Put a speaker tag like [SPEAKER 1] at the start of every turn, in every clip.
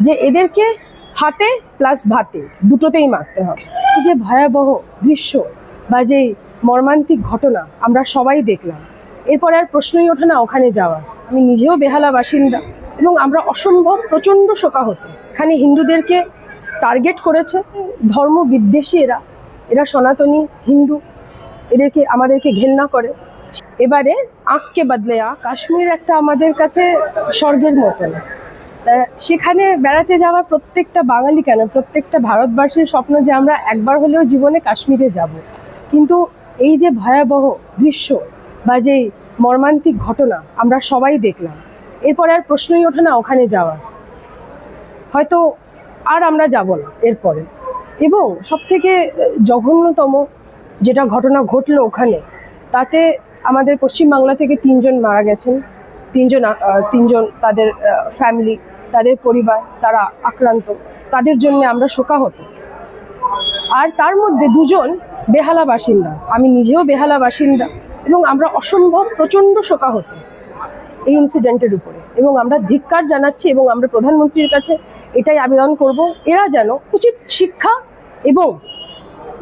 [SPEAKER 1] যে এদেরকে হাতে প্লাস ভাতে, দুটোতেই মারতে হবে। এই যে ভয়াবহ দৃশ্য বা যে মর্মান্তিক ঘটনা আমরা সবাই দেখলাম, এরপরে আর প্রশ্নই ওঠে না ওখানে যাওয়ার। আমি নিজেও বেহালা বাসিন্দা এবং আমরা অসম্ভব প্রচণ্ড শোকাহত। এখানে হিন্দুদেরকে টার্গেট করেছে ধর্ম বিদ্বেষী এরা। এরা সনাতনী, হিন্দু, এদেরকে, আমাদেরকে ঘেন্না করে। এবারে আঁককে বদলে আঁক। কাশ্মীর একটা আমাদের কাছে স্বর্গের মতন। সেখানে বেড়াতে যাওয়ার প্রত্যেকটা বাঙালি কেন? প্রত্যেকটা ভারতবাসীর স্বপ্ন যে আমরা একবার হলেও জীবনে কাশ্মীরে যাব। কিন্তু এই যে ভয়াবহ দৃশ্য বা যে মর্মান্তিক ঘটনা আমরা সবাই দেখলাম, এরপরে আর প্রশ্নই ওঠে না ওখানে যাওয়ার। হয়তো আর আমরা যাব না এরপরে। এবং সবথেকে জঘন্যতম যেটা ঘটনা ঘটলো ওখানে, তাতে আমাদের পশ্চিমবাংলা থেকে তিনজন মারা গেছেন। তিনজন তিনজন তাদের ফ্যামিলি তাদের পরিবার তারা আক্রান্ত। তাদের জন্য আমরা শোকাহত। আর তার মধ্যে দুজন বেহালা বাসিন্দা। আমি নিজেও বেহালা বাসিন্দা এবং আমরা অসম্ভব প্রচণ্ড শোকাহত এই ইনসিডেন্টের উপরে। এবং আমরা ধিক্কার জানাচ্ছি এবং আমরা প্রধানমন্ত্রীর কাছে এটাই আবেদন করব, এরা যেন উচিত শিক্ষা এবং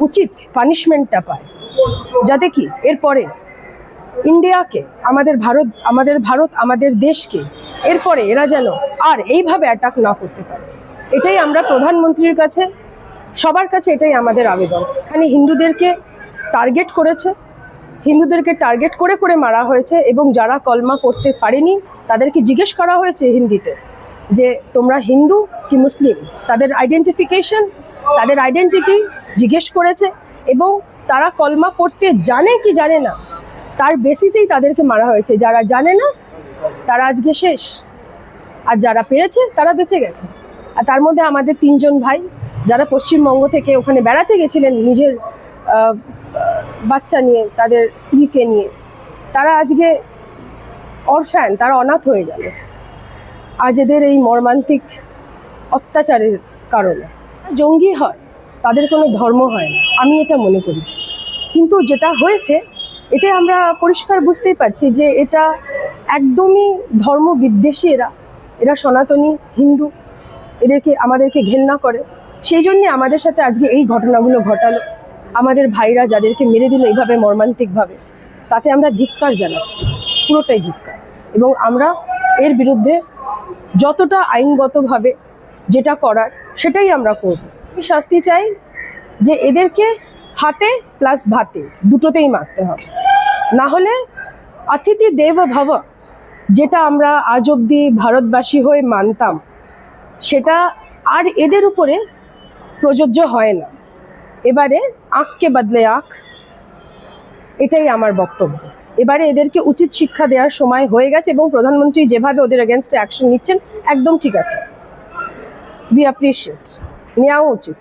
[SPEAKER 1] উচিত পানিশমেন্টটা পায়। যাতে কি? এরপরে ইন্ডিয়াকে, আমাদের ভারত আমাদের ভারত, আমাদের দেশকে, এরপরে এরা যেন আর এইভাবে অ্যাটাক না করতে পারে। এটাই আমরা প্রধানমন্ত্রীর কাছে, সবার কাছে এটাই আমাদের আবেদন। এখানে হিন্দুদেরকে টার্গেট করেছে, হিন্দুদেরকে টার্গেট করে করে মারা হয়েছে এবং যারা কলমা করতে পারেনি, তাদেরকে জিজ্ঞেস করা হয়েছে হিন্দিতে যে, তোমরা হিন্দু কি মুসলিম? তাদের আইডেন্টিফিকেশন তাদের আইডেন্টিটি জিজ্ঞেস করেছে এবং তারা কলমা পড়তে জানে কি জানে না তার বেসিসেই তাদেরকে মারা হয়েছে। যারা জানে না, তারা আজকে শেষ। আর যারা পেরেছে, তারা বেঁচে গেছে। আর তার মধ্যে আমাদের তিনজন ভাই, যারা পশ্চিমবঙ্গ থেকে ওখানে বেড়াতে গেছিলেন নিজের বাচ্চা নিয়ে, তাদের স্ত্রীকে নিয়ে, তারা আজকে অরফ্যান তারা অনাথ হয়ে গেল। আজ এদের এই মর্মান্তিক অত্যাচারের কারণে। জঙ্গি হয়, তাদের কোনো ধর্ম হয় না। আমি এটা মনে করি। কিন্তু যেটা হয়েছে এতে আমরা পরিষ্কার বুঝতেই পারছি যে এটা একদমই ধর্ম বিদ্বেষী এরা। এরা সনাতনী, হিন্দু, এদেরকে, আমাদেরকে ঘেন্না করে। সেই জন্যে আমাদের সাথে আজকে এই ঘটনাগুলো ঘটালো। আমাদের ভাইরা যাদেরকে মেরে দিল এইভাবে মর্মান্তিকভাবে, তাতে আমরা ধিক্কার জানাচ্ছি, পুরোটাই ধিক্কার। এবং আমরা এর বিরুদ্ধে যতটা আইনগতভাবে যেটা করার, সেটাই আমরা করব। শাস্তি চাই যে এদেরকে হাতে প্লাস ভাতে, দুটোতেই মারতে হবে। না হলে অতিথি দেব ভব, যেটা আমরা আজ অবধি ভারতবাসী হয়ে মানতাম, সেটা আর এদের উপরে প্রযোজ্য হয় না। এবারে আঁককে বদলে আঁক, এটাই আমার বক্তব্য। এবারে এদেরকে উচিত শিক্ষা দেওয়ার সময় হয়ে গেছে এবং প্রধানমন্ত্রী যেভাবে ওদের এগেনস্টে অ্যাকশন নিচ্ছেন, একদম ঠিক আছে। উই অ্যাপ্রিসিয়েট নেওয়া উচিত।